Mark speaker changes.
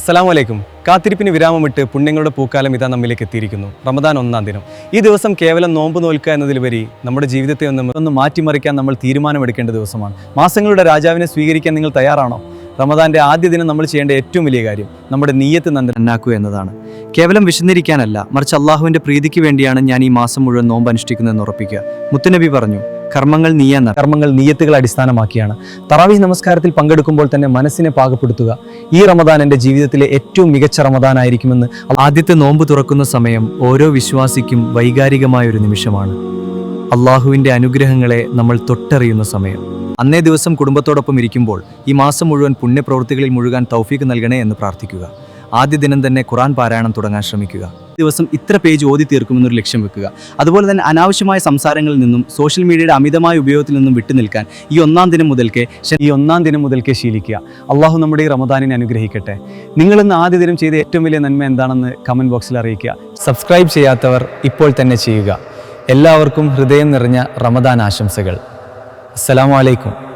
Speaker 1: അസ്സലാം വലൈക്കും കാത്തിരിപ്പിന് വിരാമമിട്ട് പുണ്യങ്ങളുടെ പൂക്കാലം ഇതാ നമ്മിലേക്ക് എത്തിയിരിക്കുന്നു. റമദാൻ ഒന്നാം ദിനം. ഈ ദിവസം കേവലം നോമ്പ് നോൽക്കുക എന്നതിലുപരി നമ്മുടെ ജീവിതത്തെ ഒന്ന് ഒന്ന് മാറ്റിമറിക്കാൻ നമ്മൾ തീരുമാനമെടുക്കേണ്ട ദിവസമാണ്. മാസങ്ങളുടെ രാജാവിനെ സ്വീകരിക്കാൻ നിങ്ങൾ തയ്യാറാണോ? റമദാന്റെ ആദ്യ ദിനം നമ്മൾ ചെയ്യേണ്ട ഏറ്റവും വലിയ കാര്യം നമ്മുടെ നീയത്ത് നന്ദനാക്കുക എന്നതാണ്. കേവലം വിശന്നിരിക്കാനല്ല മറിച്ച് അള്ളാഹുവിന്റെ പ്രീതിക്ക് വേണ്ടിയാണ് ഞാൻ ഈ മാസം മുഴുവൻ നോമ്പ് അനുഷ്ഠിക്കുന്നതെന്ന് ഉറപ്പിക്കുക. മുത്തുനബി പറഞ്ഞു കർമ്മങ്ങൾ നീയെന്ന കർമ്മങ്ങൾ നീയത്തുകൾ അടിസ്ഥാനമാക്കിയാണ്. തറാവി നമസ്കാരത്തിൽ പങ്കെടുക്കുമ്പോൾ തന്നെ മനസ്സിനെ പാകപ്പെടുത്തുക. ഈ റമദാൻ എന്റെ ജീവിതത്തിലെ ഏറ്റവും മികച്ച റമദാനായിരിക്കുമെന്ന് ആദ്യത്തെ നോമ്പ് തുറക്കുന്ന സമയം ഓരോ വിശ്വാസിക്കും വൈകാരികമായ ഒരു നിമിഷമാണ്. അള്ളാഹുവിന്റെ അനുഗ്രഹങ്ങളെ നമ്മൾ തൊട്ടറിയുന്ന സമയം. അന്നേ ദിവസം കുടുംബത്തോടൊപ്പം ഇരിക്കുമ്പോൾ ഈ മാസം മുഴുവൻ പുണ്യപ്രവൃത്തികളിൽ മുഴുകാൻ തൗഫീക്ക് നൽകണേ എന്ന് പ്രാർത്ഥിക്കുക. ആദ്യ ദിനം തന്നെ ഖുറാൻ പാരായണം തുടങ്ങാൻ ശ്രമിക്കുക. ദിവസം ഇത്ര പേജ് ഓതി തീർക്കുമെന്നൊരു ലക്ഷ്യം വെക്കുക. അതുപോലെ തന്നെ അനാവശ്യമായ സംസാരങ്ങളിൽ നിന്നും സോഷ്യൽ മീഡിയയുടെ അമിതമായ ഉപയോഗത്തിൽ നിന്നും വിട്ടു നിൽക്കാൻ ഈ ഒന്നാം ദിനം മുതൽക്കേ ഈ ഒന്നാം ദിനം മുതൽക്കേ ശീലിക്കുക. അള്ളാഹു നമ്മുടെ ഈ റമദാനിനെ അനുഗ്രഹിക്കട്ടെ. നിങ്ങളിന്ന് ആദ്യ ദിനം ചെയ്ത ഏറ്റവും വലിയ നന്മ എന്താണെന്ന് കമന്റ് ബോക്സിൽ അറിയിക്കുക. സബ്സ്ക്രൈബ് ചെയ്യാത്തവർ ഇപ്പോൾ തന്നെ ചെയ്യുക. എല്ലാവർക്കും ഹൃദയം നിറഞ്ഞ റമദാൻ ആശംസകൾ. അസ്സലാമു അലൈക്കും.